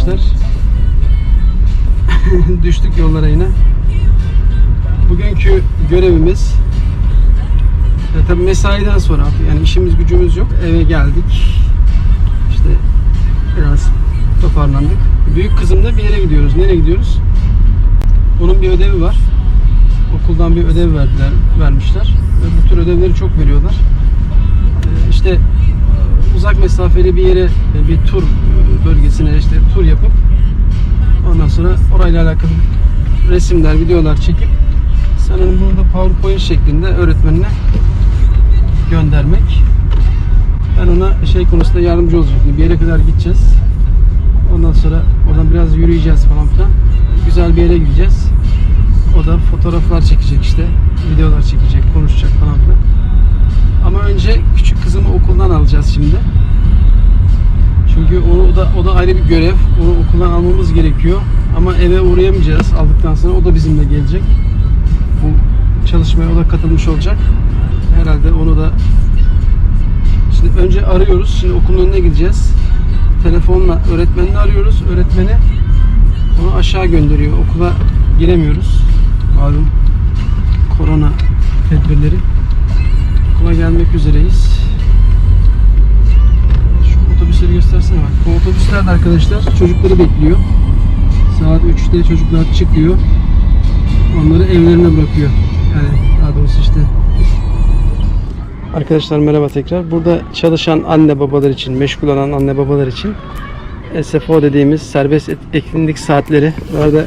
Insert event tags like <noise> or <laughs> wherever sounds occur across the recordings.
arkadaşlar. <laughs> Düştük yollara yine. Bugünkü görevimiz e, tabii mesaiden sonra yani işimiz gücümüz yok. Eve geldik. İşte biraz toparlandık. Büyük kızımla bir yere gidiyoruz. Nereye gidiyoruz? Onun bir ödevi var. Okuldan bir ödev verdiler, vermişler. Ve bu tür ödevleri çok veriyorlar. Ee, İşte uzak mesafeli bir yere e, bir tur bölgesine işte tur yapıp ondan sonra orayla alakalı resimler, videolar çekip sanırım bunu da PowerPoint şeklinde öğretmenine göndermek. Ben ona şey konusunda yardımcı olacağım. Bir yere kadar gideceğiz. Ondan sonra oradan biraz yürüyeceğiz falan filan. Güzel bir yere gideceğiz. O da fotoğraflar çekecek işte. Videolar çekecek, konuşacak falan filan. Ama önce küçük kızımı okuldan alacağız şimdi. Çünkü onu da o da ayrı bir görev. Onu okuldan almamız gerekiyor. Ama eve uğrayamayacağız aldıktan sonra. O da bizimle gelecek. Bu çalışmaya o da katılmış olacak. Herhalde onu da Şimdi önce arıyoruz. Şimdi okulun önüne gideceğiz. Telefonla öğretmenini arıyoruz. Öğretmeni onu aşağı gönderiyor. Okula giremiyoruz. Malum korona tedbirleri. Okula gelmek üzereyiz. De arkadaşlar çocukları bekliyor. Saat 3'te çocuklar çıkıyor. Onları evlerine bırakıyor. Yani daha doğrusu işte Arkadaşlar merhaba tekrar. Burada çalışan anne babalar için, meşgul olan anne babalar için SFO dediğimiz serbest et- etkinlik saatleri. Bu arada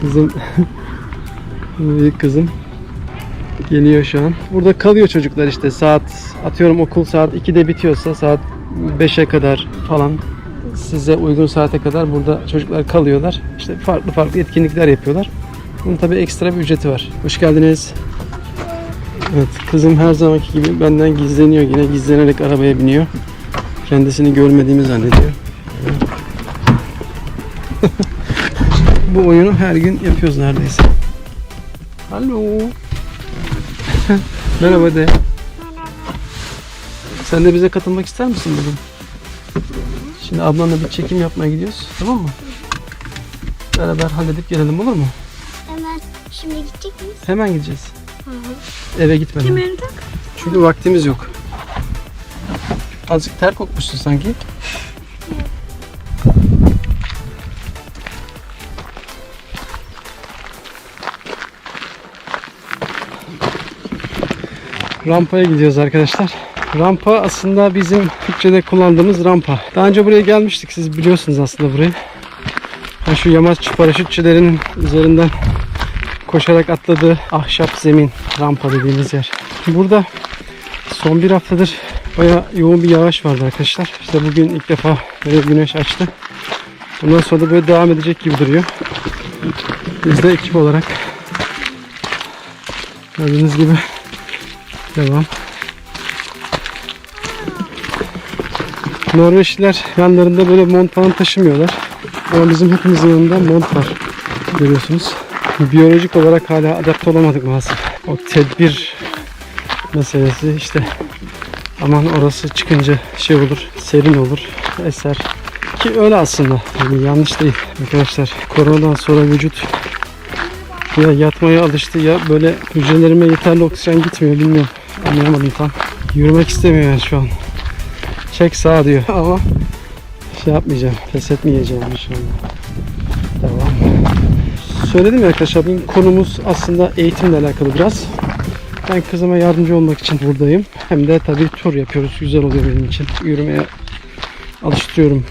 kızım <laughs> büyük kızım geliyor şu an. Burada kalıyor çocuklar işte saat atıyorum okul saat 2'de bitiyorsa saat 5'e kadar falan size uygun saate kadar burada çocuklar kalıyorlar. İşte farklı farklı etkinlikler yapıyorlar. Bunun tabi ekstra bir ücreti var. Hoş geldiniz. Evet, kızım her zamanki gibi benden gizleniyor yine gizlenerek arabaya biniyor. Kendisini görmediğimi zannediyor. <laughs> Bu oyunu her gün yapıyoruz neredeyse. Alo. <laughs> Merhaba de. Sen de bize katılmak ister misin bugün? Şimdi ablanla bir çekim yapmaya gidiyoruz. Tamam mı? Beraber halledip gelelim olur mu? Hemen şimdi gidecek miyiz? Hemen gideceğiz. Hı hı. Eve gitmeden. Kemerini tak. Çünkü vaktimiz yok. Azıcık ter kokmuşsun sanki. Rampaya gidiyoruz arkadaşlar. Rampa aslında bizim Türkçe'de kullandığımız rampa. Daha önce buraya gelmiştik. Siz biliyorsunuz aslında burayı. Ha şu yamaç paraşütçülerinin üzerinden koşarak atladığı ahşap zemin rampa dediğimiz yer. Burada son bir haftadır baya yoğun bir yağış vardı arkadaşlar. İşte bugün ilk defa böyle güneş açtı. Bundan sonra da böyle devam edecek gibi duruyor. Biz de ekip olarak gördüğünüz gibi devam. Norveçliler yanlarında böyle mont falan taşımıyorlar. Ama bizim hepimizin yanında mont var. Görüyorsunuz. Biyolojik olarak hala adapte olamadık maalesef. O tedbir meselesi işte aman orası çıkınca şey olur, serin olur, eser. Ki öyle aslında. Yani yanlış değil arkadaşlar. Koronadan sonra vücut ya yatmaya alıştı ya böyle hücrelerime yeterli oksijen gitmiyor bilmiyorum. Anlayamadım tam. Yürümek istemiyor yani şu an. Çek sağa diyor <laughs> ama şey yapmayacağım. Pes etmeyeceğim anda. Devam. Söyledim ya arkadaşlar bugün konumuz aslında eğitimle alakalı biraz. Ben kızıma yardımcı olmak için buradayım. Hem de tabii tur yapıyoruz. Güzel oluyor benim için. Yürümeye alıştırıyorum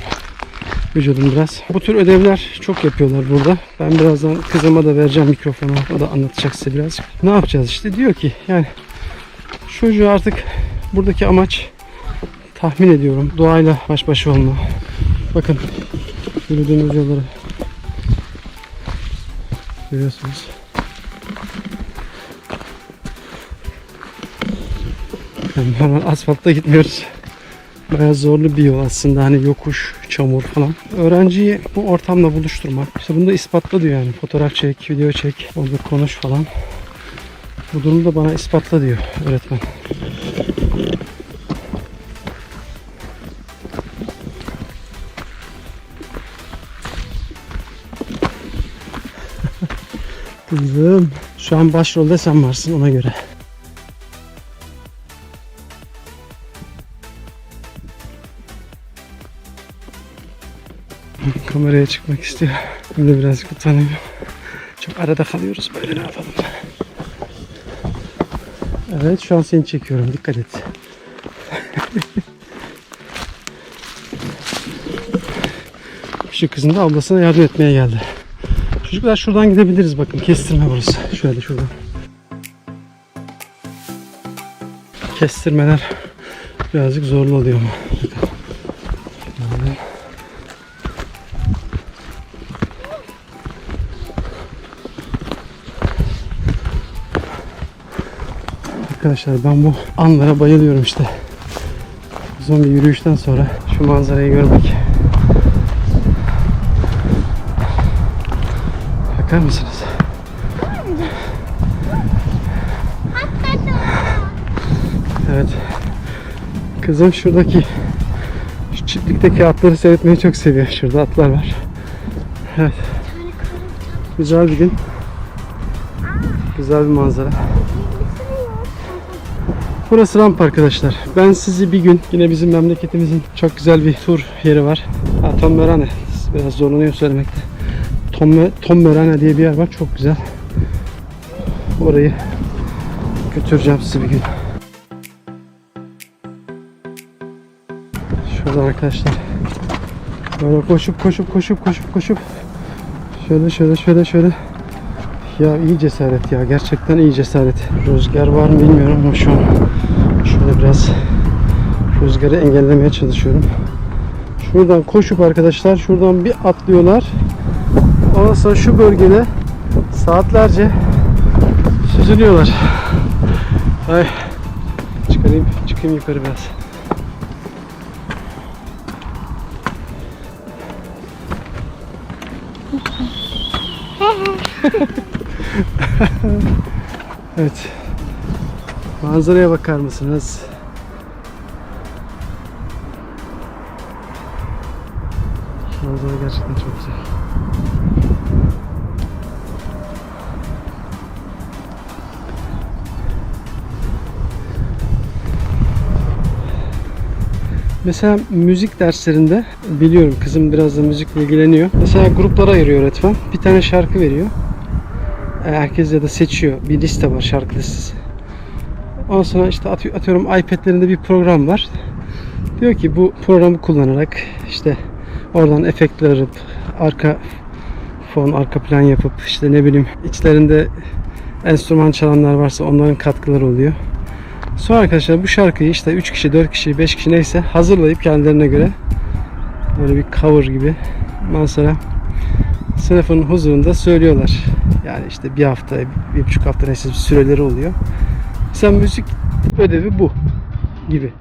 vücudum biraz. Bu tür ödevler çok yapıyorlar burada. Ben birazdan kızıma da vereceğim mikrofonu. O da anlatacak size biraz. Ne yapacağız işte diyor ki yani çocuğu artık buradaki amaç tahmin ediyorum doğayla baş başa olma. Bakın yürüdüğümüz yolları görüyorsunuz. Yani asfaltta gitmiyoruz. Bayağı zorlu bir yol aslında hani yokuş, çamur falan. Öğrenciyi bu ortamla buluşturmak. İşte bunu da ispatla diyor yani. Fotoğraf çek, video çek, orada konuş falan. Bu durumu da bana ispatla diyor öğretmen. Kızım şu an başrolde sen varsın ona göre. Kameraya çıkmak istiyor. Ben de birazcık utanıyorum. Çok arada kalıyoruz böyle ne yapalım. Evet şu an seni çekiyorum dikkat et. <laughs> Küçük kızım da ablasına yardım etmeye geldi. Çocuklar şuradan gidebiliriz bakın kestirme burası. Şöyle şuradan. Kestirmeler birazcık zorlu oluyor ama. Arkadaşlar ben bu anlara bayılıyorum işte. Uzun bir yürüyüşten sonra şu manzarayı görmek. Bakar mısınız? Evet. Kızım şuradaki şu çiftlikteki atları seyretmeyi çok seviyor. Şurada atlar var. Evet. Güzel bir gün. Güzel bir manzara. Burası ramp arkadaşlar. Ben sizi bir gün yine bizim memleketimizin çok güzel bir tur yeri var. Ha, Tom Mörane. Biraz zorlanıyorum söylemekte. Tom, Tom Mörane diye bir yer var. Çok güzel. Orayı götüreceğim sizi bir gün. Şurada arkadaşlar. Böyle koşup koşup koşup koşup koşup şöyle şöyle şöyle şöyle ya iyi cesaret ya gerçekten iyi cesaret. Rüzgar var mı bilmiyorum ama şu an şöyle biraz rüzgarı engellemeye çalışıyorum. Şuradan koşup arkadaşlar şuradan bir atlıyorlar. Ondan sonra şu bölgede saatlerce süzülüyorlar. Ay çıkarayım çıkayım yukarı biraz. <laughs> Evet. Manzaraya bakar mısınız? Manzara gerçekten çok güzel. Mesela müzik derslerinde biliyorum kızım biraz da müzikle ilgileniyor. Mesela gruplara ayırıyor öğretmen. Bir tane şarkı veriyor. E, Herkes ya da seçiyor. Bir liste var şarkı listesi. Ondan sonra işte atıyor, atıyorum iPad'lerinde bir program var. Diyor ki bu programı kullanarak işte oradan efektler alıp arka fon, arka plan yapıp işte ne bileyim içlerinde enstrüman çalanlar varsa onların katkıları oluyor. Sonra arkadaşlar bu şarkıyı işte 3 kişi, 4 kişi, 5 kişi neyse hazırlayıp kendilerine göre böyle bir cover gibi sonra sınıfın huzurunda söylüyorlar. Yani işte bir hafta, bir buçuk hafta neyse süreleri oluyor. Mesela müzik ödevi bu gibi.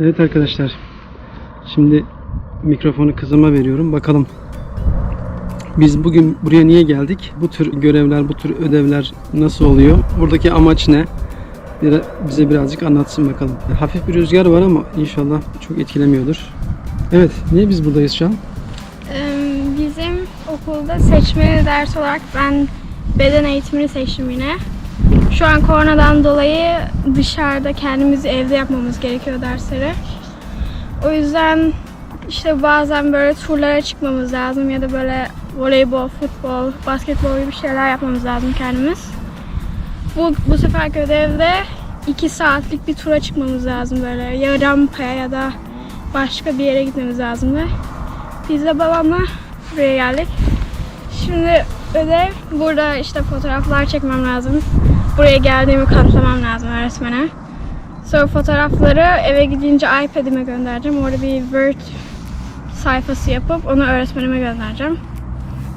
Evet arkadaşlar. Şimdi mikrofonu kızıma veriyorum. Bakalım Biz bugün buraya niye geldik? Bu tür görevler, bu tür ödevler nasıl oluyor? Buradaki amaç ne? Bize birazcık anlatsın bakalım. Hafif bir rüzgar var ama inşallah çok etkilemiyordur. Evet, niye biz buradayız şu an? Ee, Bizim okulda seçmeli ders olarak ben beden eğitimini seçtim yine. Şu an koronadan dolayı dışarıda kendimiz evde yapmamız gerekiyor dersleri. O yüzden işte bazen böyle turlara çıkmamız lazım ya da böyle voleybol, futbol, basketbol gibi şeyler yapmamız lazım kendimiz. Bu, bu seferki ödevde iki saatlik bir tura çıkmamız lazım böyle ya rampaya ya da başka bir yere gitmemiz lazımdı. Biz de babamla buraya geldik. Şimdi ödev burada işte fotoğraflar çekmem lazım. Buraya geldiğimi kanıtlamam lazım öğretmene. Sonra fotoğrafları eve gidince iPad'ime göndereceğim. Orada bir Word sayfası yapıp onu öğretmenime göndereceğim.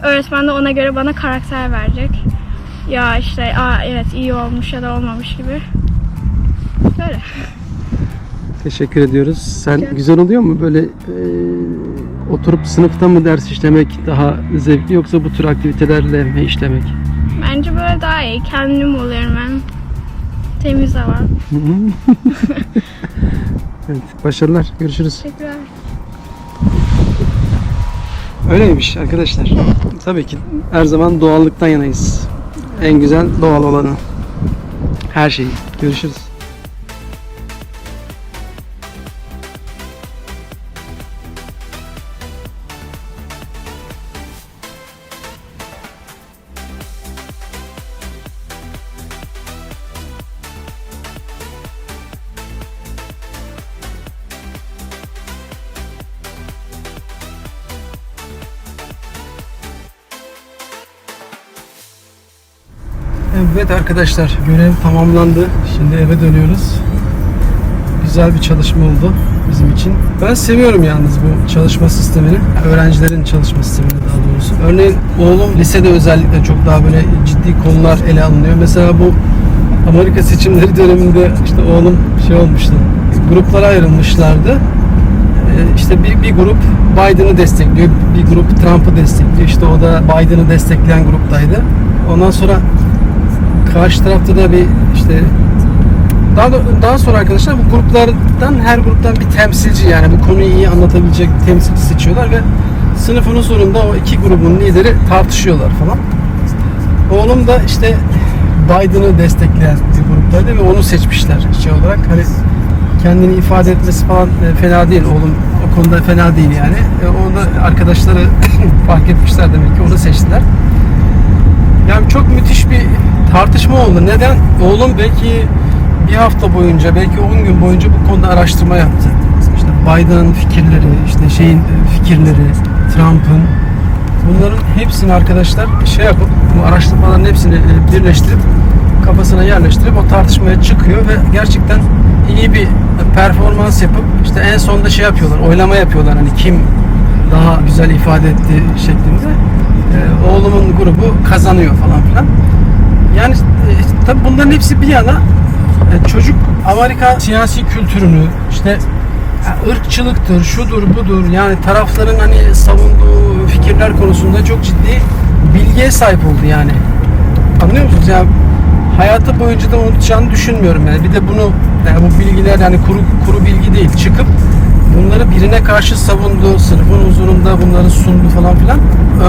Öğretmen de ona göre bana karakter verecek. Ya işte Aa, evet iyi olmuş ya da olmamış gibi. Böyle. Teşekkür ediyoruz. Sen Rica- güzel oluyor mu böyle e, oturup sınıfta mı ders işlemek daha zevkli yoksa bu tür aktivitelerle mi işlemek? Bence böyle daha iyi. Kendim oluyorum ben. Temiz hava. <laughs> evet, başarılar. Görüşürüz. Teşekkürler. Öyleymiş arkadaşlar. Tabii ki her zaman doğallıktan yanayız. En güzel doğal olanı. Her şeyi. Görüşürüz. Evet arkadaşlar görev tamamlandı. Şimdi eve dönüyoruz. Güzel bir çalışma oldu bizim için. Ben seviyorum yalnız bu çalışma sistemini. Öğrencilerin çalışma sistemini daha doğrusu. Örneğin oğlum lisede özellikle çok daha böyle ciddi konular ele alınıyor. Mesela bu Amerika seçimleri döneminde işte oğlum şey olmuştu. Gruplara ayrılmışlardı. Ee, işte bir, bir grup Biden'ı destekliyor, bir grup Trump'ı destekliyor. İşte o da Biden'ı destekleyen gruptaydı. Ondan sonra karşı tarafta da bir işte daha da- daha sonra arkadaşlar bu gruplardan her gruptan bir temsilci yani bu konuyu iyi anlatabilecek temsilci seçiyorlar ve sınıfın huzurunda o iki grubun lideri tartışıyorlar falan. Oğlum da işte Biden'ı destekleyen bir gruptaydı ve onu seçmişler şey olarak. Hani kendini ifade etmesi falan e, fena değil. Oğlum o konuda fena değil yani. E, onu da arkadaşları <coughs> fark etmişler demek ki onu seçtiler. Yani çok müthiş bir tartışma oldu. Neden? Oğlum belki bir hafta boyunca, belki 10 gün boyunca bu konuda araştırma yaptı. İşte Biden'ın fikirleri, işte şeyin fikirleri, Trump'ın bunların hepsini arkadaşlar şey yapıp bu araştırmaların hepsini e, birleştirip kafasına yerleştirip o tartışmaya çıkıyor ve gerçekten iyi bir performans yapıp işte en sonunda şey yapıyorlar, oylama yapıyorlar hani kim daha güzel ifade etti şeklinde. Ee, oğlumun grubu kazanıyor falan filan. Yani e, tabi bunların hepsi bir yana e, çocuk Amerika siyasi kültürünü işte ya, ırkçılıktır, şudur budur yani tarafların hani savunduğu fikirler konusunda çok ciddi bilgiye sahip oldu yani. Anlıyor musunuz? Ya hayatı boyunca da unutacağını düşünmüyorum yani. Bir de bunu yani bu bilgiler yani kuru kuru bilgi değil çıkıp bunları birine karşı savundu, sınıfın huzurunda bunları sundu falan filan.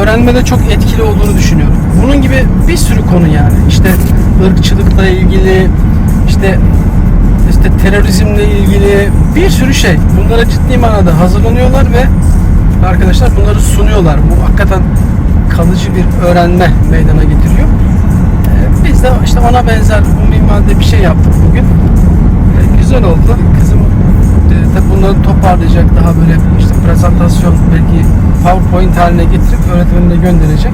Öğrenmede çok etkili olduğunu düşünüyorum. Bunun gibi bir sürü konu yani. İşte ırkçılıkla ilgili, işte işte terörizmle ilgili bir sürü şey. Bunlara ciddi manada hazırlanıyorlar ve arkadaşlar bunları sunuyorlar. Bu hakikaten kalıcı bir öğrenme meydana getiriyor. Ee, Biz de işte ona benzer minvalde bir şey yaptık bugün. Ee, Güzel oldu. Kızım tabi bunları toparlayacak daha böyle işte prezentasyon belki PowerPoint haline getirip öğretmenine gönderecek.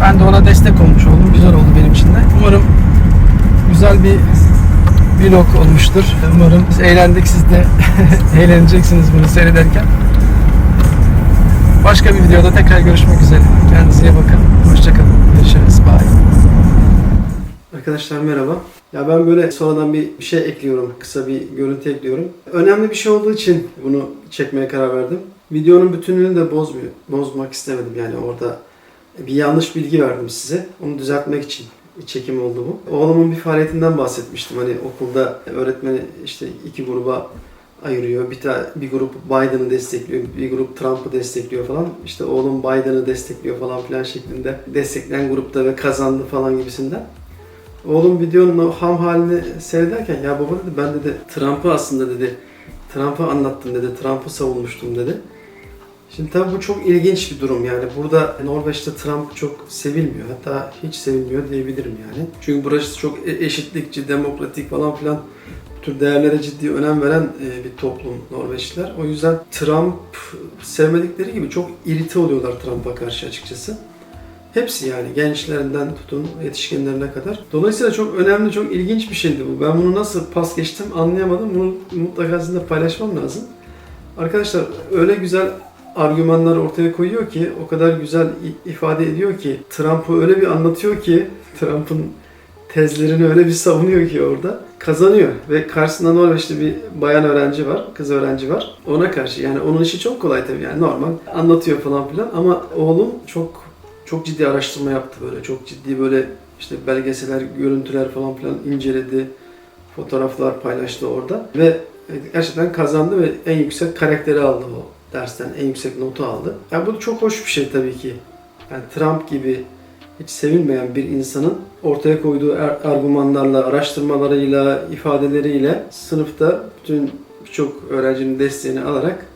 Ben de ona destek olmuş oldum. Güzel oldu benim için de. Umarım güzel bir vlog olmuştur. Umarım biz eğlendik. Siz de <laughs> eğleneceksiniz bunu seyrederken. Başka bir videoda tekrar görüşmek üzere. Kendinize iyi bakın. Hoşçakalın. Görüşürüz. Bye. Arkadaşlar merhaba. Ya ben böyle sonradan bir şey ekliyorum. Kısa bir görüntü ekliyorum. Önemli bir şey olduğu için bunu çekmeye karar verdim. Videonun bütünlüğünü de bozmuyor. Bozmak istemedim yani orada bir yanlış bilgi verdim size. Onu düzeltmek için çekim oldu bu. Oğlumun bir faaliyetinden bahsetmiştim. Hani okulda öğretmeni işte iki gruba ayırıyor. Bir, ta, bir grup Biden'ı destekliyor, bir grup Trump'ı destekliyor falan. İşte oğlum Biden'ı destekliyor falan filan şeklinde destekleyen grupta ve kazandı falan gibisinden. Oğlum videonun o ham halini seyrederken ya baba dedi ben dedi Trump'ı aslında dedi Trump'ı anlattım dedi, Trump'ı savunmuştum dedi. Şimdi tabii bu çok ilginç bir durum yani. Burada Norveç'te Trump çok sevilmiyor. Hatta hiç sevilmiyor diyebilirim yani. Çünkü burası çok e- eşitlikçi, demokratik falan filan bu tür değerlere ciddi önem veren e, bir toplum Norveçliler. O yüzden Trump sevmedikleri gibi çok irite oluyorlar Trump'a karşı açıkçası. Hepsi yani gençlerinden tutun yetişkinlerine kadar. Dolayısıyla çok önemli, çok ilginç bir şeydi bu. Ben bunu nasıl pas geçtim anlayamadım. Bunu mutlaka sizinle paylaşmam lazım. Arkadaşlar öyle güzel argümanlar ortaya koyuyor ki, o kadar güzel ifade ediyor ki, Trump'ı öyle bir anlatıyor ki, Trump'ın tezlerini öyle bir savunuyor ki orada kazanıyor ve karşısında Norveçli bir bayan öğrenci var, kız öğrenci var. Ona karşı yani onun işi çok kolay tabii yani normal anlatıyor falan filan ama oğlum çok çok ciddi araştırma yaptı böyle. Çok ciddi böyle işte belgeseler, görüntüler falan filan inceledi. Fotoğraflar paylaştı orada ve gerçekten kazandı ve en yüksek karakteri aldı o dersten. En yüksek notu aldı. Yani bu çok hoş bir şey tabii ki. Yani Trump gibi hiç sevilmeyen bir insanın ortaya koyduğu er- argümanlarla, araştırmalarıyla, ifadeleriyle sınıfta bütün birçok öğrencinin desteğini alarak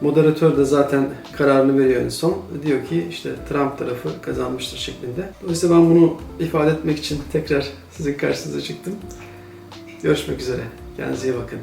Moderatör de zaten kararını veriyor en son. Diyor ki işte Trump tarafı kazanmıştır şeklinde. Dolayısıyla ben bunu ifade etmek için tekrar sizin karşınıza çıktım. Görüşmek üzere. Kendinize iyi bakın.